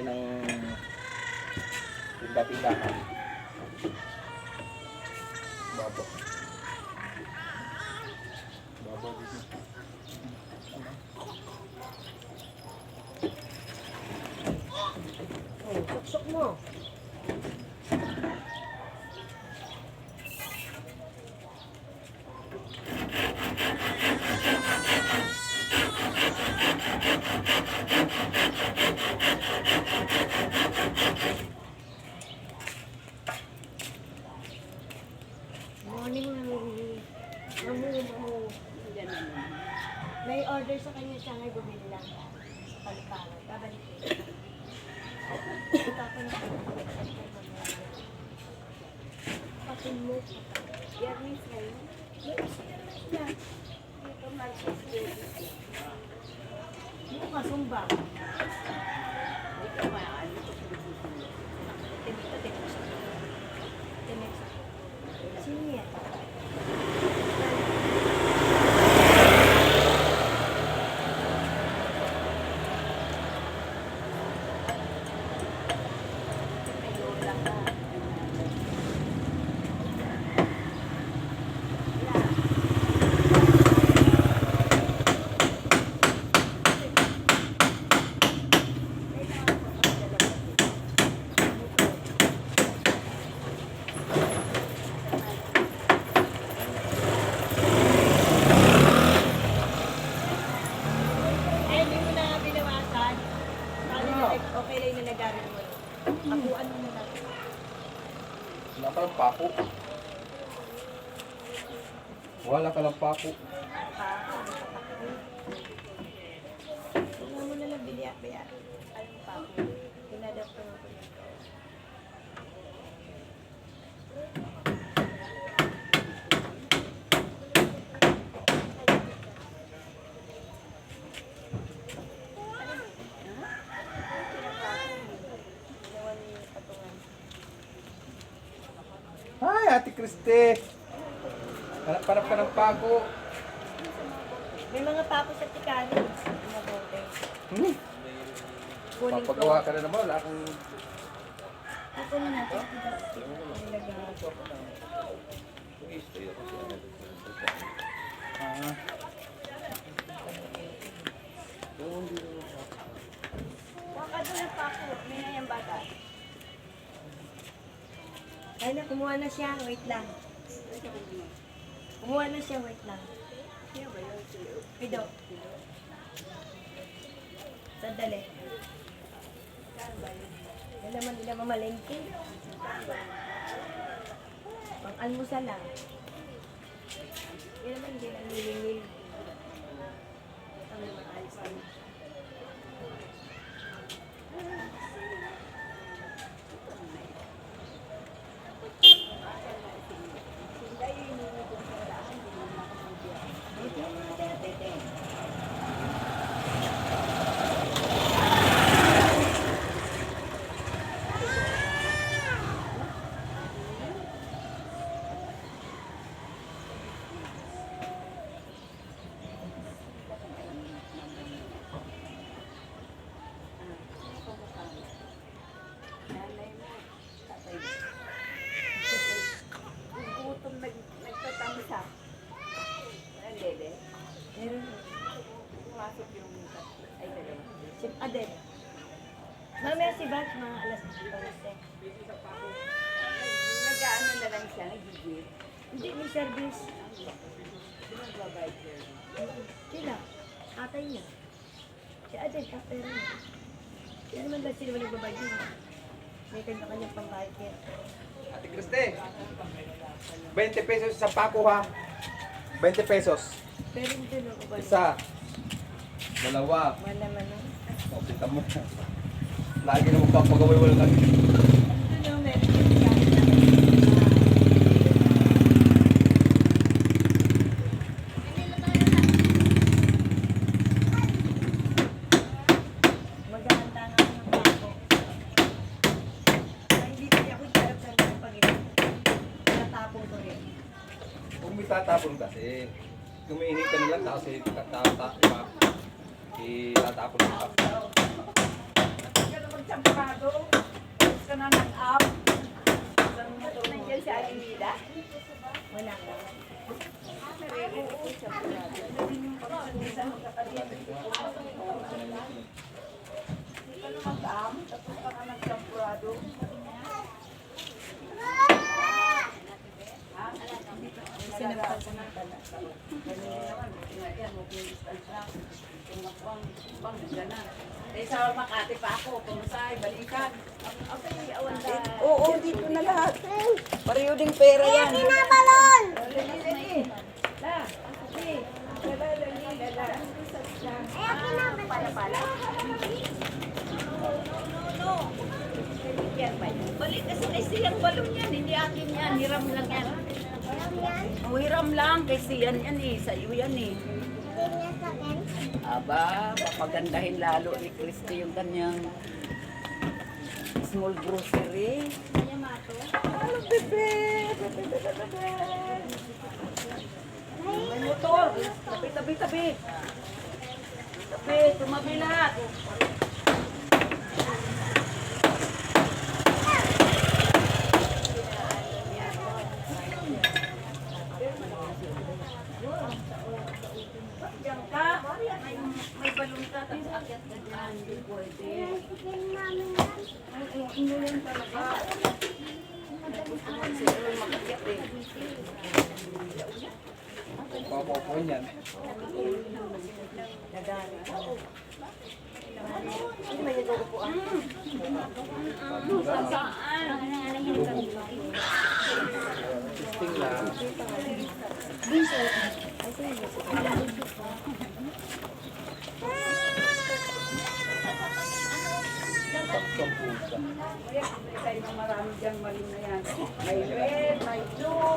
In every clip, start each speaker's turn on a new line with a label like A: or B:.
A: tayo ng tinda-tindahan. Baba. Baba dito.
B: Oh, suksok mo. Morning, Mami. Mamu, mamu. May order sa kanya siya ngayon bumili lang. Paliparan. Babalik ko. Tapos na Patin mo.
C: Biyernes ngayon.
B: Yes, na.
C: Dito Marcos Biyernes.
B: Kasumba.
C: Hindi ko maano ko sa bibigyan.
B: Tinito, tinito. Tinito. Sino yan?
C: May lola ka.
B: Eh, hindi mo na binawasan. Paano na, okay lang yung nilagarin mo. Akuan mo na lang.
A: Wala ka lang pako. Wala ka lang pako.
B: Tingnan mo biliya, baya. Alam pa ako. Pinadap ko na ko nito.
A: Ay, Ate Kriste. Hanap-hanap ka ng pako.
B: May mga papo sa tikari. Mga bote.
A: Hmm.
B: Kunin ko.
A: Papagawa ka na naman. Wala akong...
B: Ako na natin.
A: Ah.
C: Na pa ako. May na yung bata.
B: Ay na, kumuha na siya. Wait lang. Kumuha na siya. Wait lang. Pido. Sandali. Yan naman nila mamalengke. Pang almusal lang. Yan naman hindi lang nilingil. Ang naman ayos lang.
C: Nanay mo. Tatay mo. Kung gutom nag, nagtatamsa. Walang dede.
B: Meron.
C: Pumasok yung tatlo. Ay, dalawa.
B: Si Adel. Mamaya si Batch mga alas 12.
C: Nag-ano na lang siya, nagigil.
B: Hindi, may service.
C: Nagbabayad siya.
B: Sila. Atay niya. Si Adel, kapero niya. Yan naman ba sila walang babayad yun? May kanya-kanyang pambayad yan.
A: Ate Kriste. 20 pesos sa pako ha. 20 pesos.
B: Pero hindi na ko ba?
A: Isa. Dalawa.
B: Wala naman no?
A: O, kita mo. Lagi na magpapagaway wala lang.
B: Ito yung meron yung gamit na Maghahanda nga ako ng bako. Ay, hindi kasi ako sarap sa mga Panginoon. Natapong ko rin.
A: Kung may tatapon kasi, kumihingi ka na lang tapos itatapon itatapon mo pa.
C: champurado. Tapos ka na nag-up. Alinida.
B: Wala ka.
C: Hindi ka na mag-up. Tapos ka na. Eh, sa Makati pa ako, pumusay, balikan.
D: Oo, dito na lahat. Pareho ding pera yan.
B: Eh, pinabalon.
C: Pala, pala. Balik kasi kay Sian balon yan, hindi akin yan. Hiram lang yan. Oh, hiram lang kay Sian yan eh. Sa'yo yan eh. Aba, papagandahin lalo ni Christy yung kanyang small grocery. May motor. Tabi, tabi, tabi. Tabi, tumabi lahat. Diyan ka. May, may balon ka. Tapos akyat ka dyan. Hindi pwede. Ay, ay, ano yan talaga. Gusto mo si Earl makakyat eh.
A: Papapo yan.
B: Hindi may nagugupuan.
C: Sa saan?
A: Testing lang. Sampu ka.
C: Kaya marami diyang maling na yan. May red, may blue,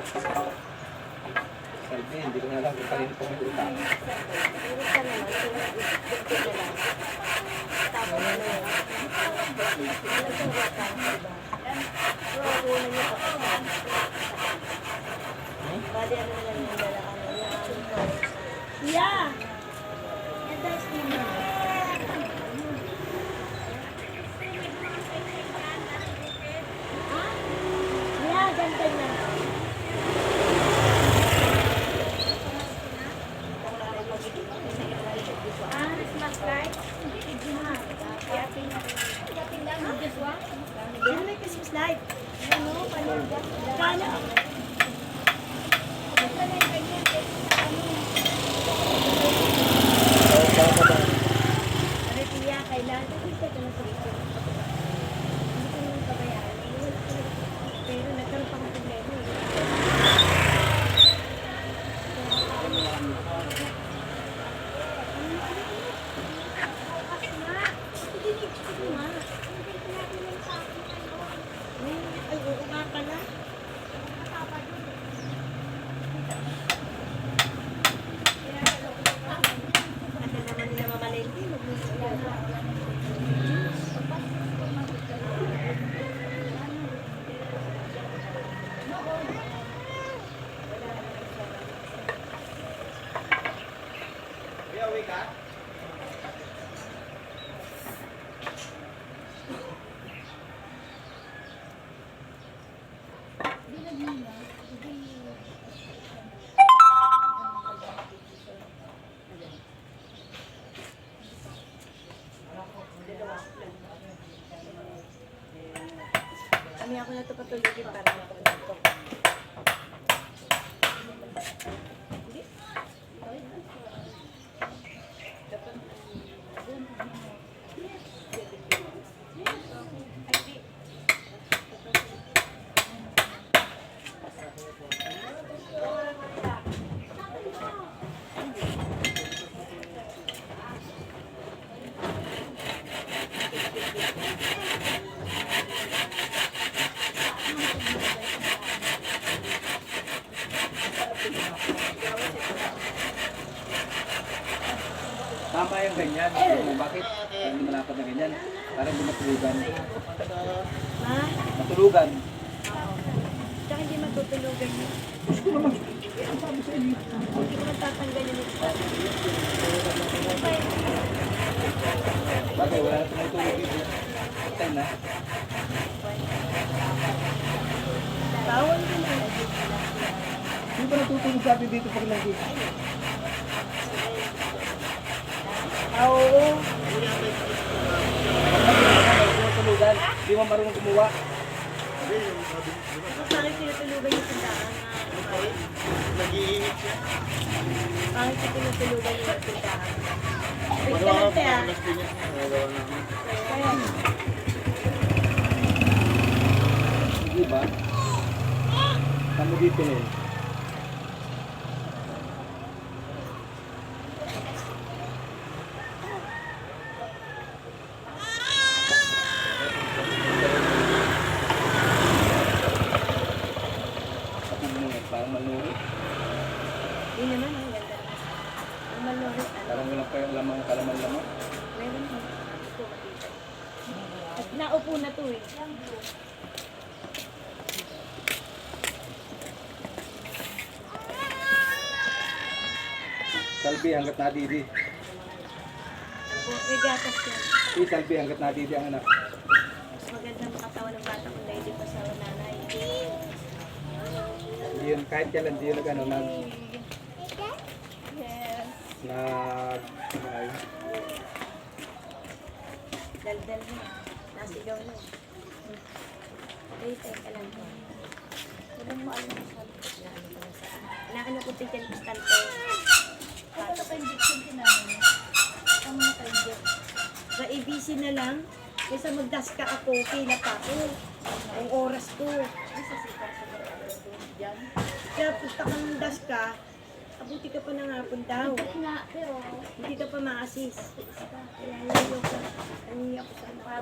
A: Sabi, hindi ko na lang kung kanino may utang.
B: Pero Kami ako na ito patulogin para
A: yung ganyan. Kung bakit hindi malapad na ganyan? Parang hindi matulugan.
B: Ha?
A: Matulugan.
B: Tsaka hindi matutulugan yun. Gusto ko naman. Hindi ko matatanggalin yung
A: Bagay, wala na tumutulog dito. Patay na.
B: Bawal yun eh.
A: Hindi ba natutulog sabi dito pag lagi?
B: Ah, Oo.
A: Mo marunong gumawa.
B: Bakit tinutulugan yung tindahan na?
E: Nag-iinit siya.
B: Bakit tinutulugan yung tindahan? Wait ka
E: niya. Nagawa namin.
B: Kaya,
A: Di ba? Kamo dito eh. Parang maluri.
B: Hindi naman, ang ganda. Ang malori, ano?
A: Parang wala pa yung lamang kalaman-lamang.
B: Meron mo. Ito, makita. At naupo na to eh.
A: Salbi hanggat nadidi.
B: May gatas yan.
A: Si Salbi hanggat nadidi ang anak.
B: Mas maganda makatawan ng bata kung dahil pa sa nanay.
A: Hindi yun, kahit kailan, hindi yun nag, ano, nag,
B: Yes.
A: nag, ay,
B: Daldal mo. Nasigaw na. Wait, teka lang po. Walang maalam sa na ano ba sa Naano ko tigyan bastante.
D: Ano pa injection kinamin? Ang mga ka-inject.
B: Sa ABC na lang, kaysa magdas ka ako, kila pa ako. Ang oras ko.
D: Ay, sa sika sa doon dyan.
B: Kaya punta ka ng das ka, abuti ka pa ng hapon daw.
D: Nga, pero
B: Hindi ka pa ma-assist. Kaya hindi ako, hindi ako sa
D: ka.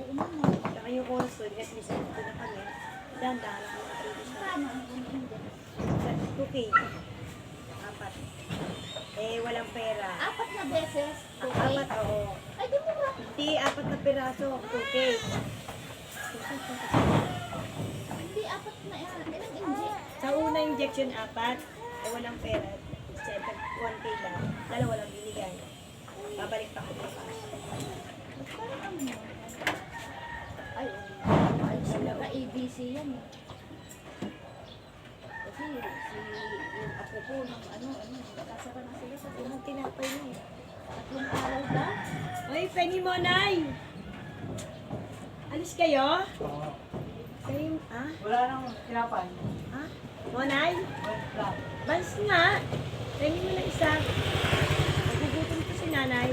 D: Oo naman.
B: Saka yung oras ko, at least ito na kami. Dahan-dahan ako
D: Paano ang inject?
B: Okay. Apat. Eh, walang pera.
D: Apat na beses.
B: Ang
D: Okay.
B: apat, oo.
D: Ay, di mo ba?
B: Hindi, apat na piraso. Okay.
D: Hindi, apat na yan. Ilang inject?
B: Sa una injection, apat. Eh, walang pera. Tag 1K lang. Dalawa lang binigay. Babalik pa ako pa.
D: Ano? Ay. Ay, sila ka ABC yan eh. Kasi si yung apo ko ng ano, ano, kasama na sila sa
B: Yung tinapay niya eh.
D: tatlong araw daw.
B: Uy, pengi mo, Nay! Alis kayo? Kayo, ah?
F: Wala nang tinapay.
B: Ha? Monay?
F: Wala.
B: Bans nga. Pengi mo na isa. Nagugutom ko si nanay.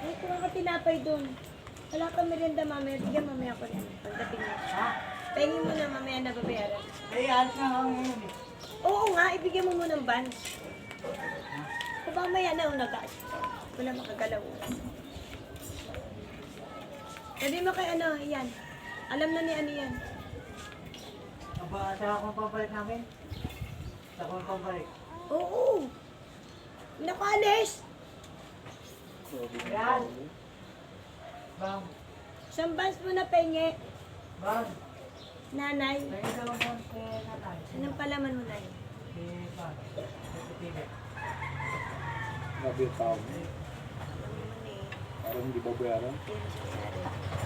B: Ay, kuha ka tinapay doon. Wala kang merienda mamaya. Bigyan mamaya ko na. Pagdating mo.
F: Ha?
B: Pengi mo na mamaya na babayaran.
F: Eh, alis na ako ngayon eh.
B: Oo nga, ibigyan mo muna ng bans. Kung mamaya na unagas. Wala makagalaw. Sabi mo kay ano, yan. Alam na ni ano yan.
F: Aba, sa akong pabalik namin. Sa akong pabalik.
B: Oo. Nakaalis.
F: Yan. Bang.
B: Isang bans mo na penge.
F: Bang.
B: Nanay. Anong palaman mo na yun?
F: Si Bang. Si Tigre.
A: Grabe yung tao.
B: Mo na eh.
A: Parang hindi babayaran.
B: Hindi